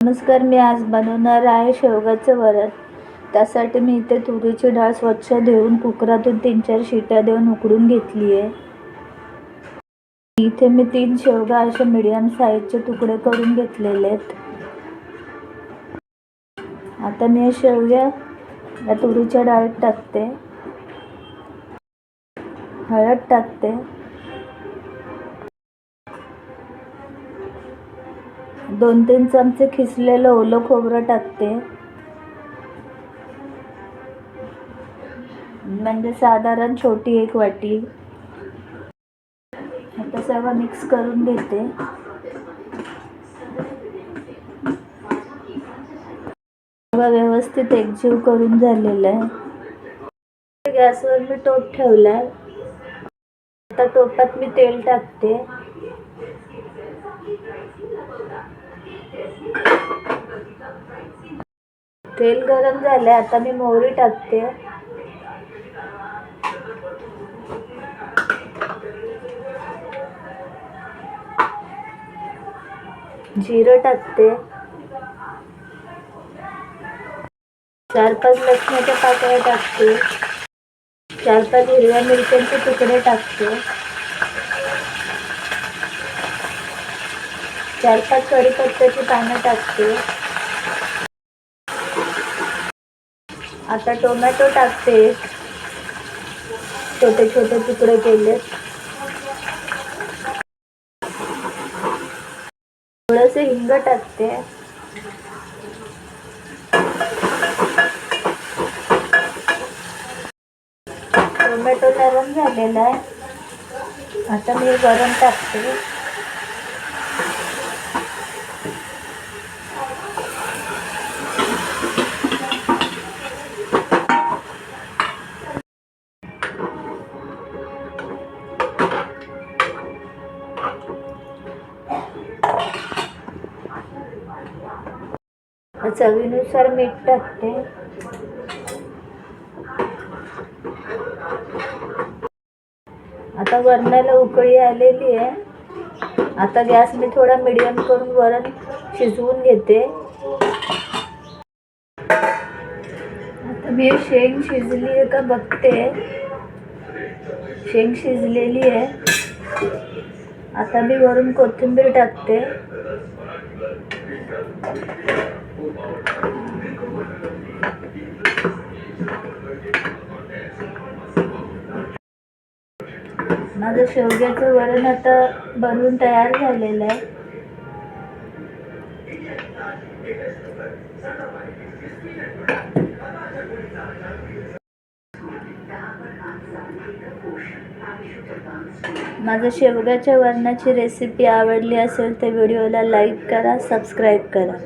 नमस्कार मी आज बनवणार आहे शेवगाचं वरण. त्यासाठी मी इथे तुरीची डाळ स्वच्छ देऊन कुकरातून तीन चार शिट्या देऊन उकडून घेतली आहे. इथे मी तीन शेवगा असे मीडियम साईजचे तुकडे करून घेतलेले आहेत. आता मी शेवग्या या तुरीच्या डाळीत टाकते. हळद टाकते. दोन तीन चमचे खिसलेलं ओलं खोबरं टाकते. म्हणजे साधारण छोटी एक वाटी. आता सगळं मिक्स करून घेते. सगळं व्यवस्थित एकजीव करून झालेलं आहे. गॅसवर मी टोप ठेवलाय. आता टोपात मी तेल टाकते. तेल गरम झालंय आता मी मोहरी टाकते. जिरं टाकते. चार पाच लसणाच्या पाकळ्या टाकते. चार पाच हिरव्या मिरच्यांचे तुकडे टाकते. चार पाच कढीपत्त्याची पानं टाकते. आता टोमॅटो टाकते. छोटे छोटे तुकडे केले. थोडंसं हिंग टाकते. टोमॅटो नरम झालेला आहे. आता मी गरम टाकते. चवीनुसार मीठ टाकते. आता वरणाला उकळी आलेली आहे. आता गॅस मी थोडा मिडियम करून वरण शिजवून घेते. आता मी शेंग शिजली आहे का बघते. शेंग शिजलेली आहे. आता मी वरून कोथिंबीर टाकते. माझं शेवग्याचं वरण आता बनवून तयार झालेलं आहे. माझं शेवग्याच्या वरणाची रेसिपी आवडली असेल तर व्हिडिओला लाईक करा सबस्क्राईब करा.